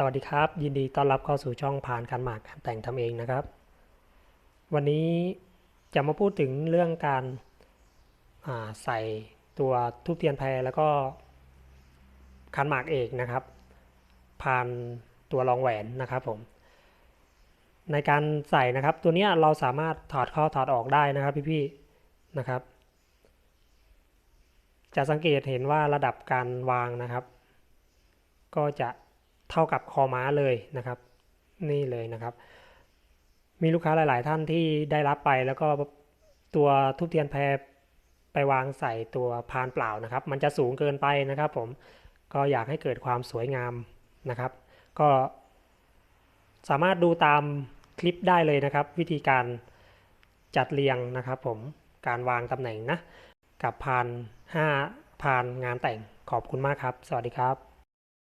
สวัสดีครับ ยินดีต้อนรับเข้าสู่ช่องผ่านการหมากการแต่งทำเองนะครับ วันนี้จะมาพูดถึงเรื่องการาใส่ตัวทูบเทียนแพรแล้วก็คันหมากเอกนะครับ ผ่านตัวรองแหวนนะครับผม ในการใส่นะครับ ตัวเนี้ยเราสามารถถอดเข้าถอดออกได้นะครับพี่ๆนะครับ จะสังเกตเห็นว่าระดับการวางนะครับ ก็จะ ท่ากับคอม้าเลยนะครับ นี่เลยนะครับ มีลูกค้าหลาย ๆ ท่านที่ได้รับไปแล้วก็ตัวทุบเทียนแพรไปวางใส่ตัวพานเปล่านะครับ มันจะสูงเกินไปนะครับผมก็อยากให้เกิดความสวยงามนะครับ ก็สามารถดูตามคลิปได้เลยนะครับ วิธีการจัดเรียงนะครับผมการวางตำแหน่งนะ กับพาน5พานงานแต่งขอบคุณมากครับ สวัสดีครับ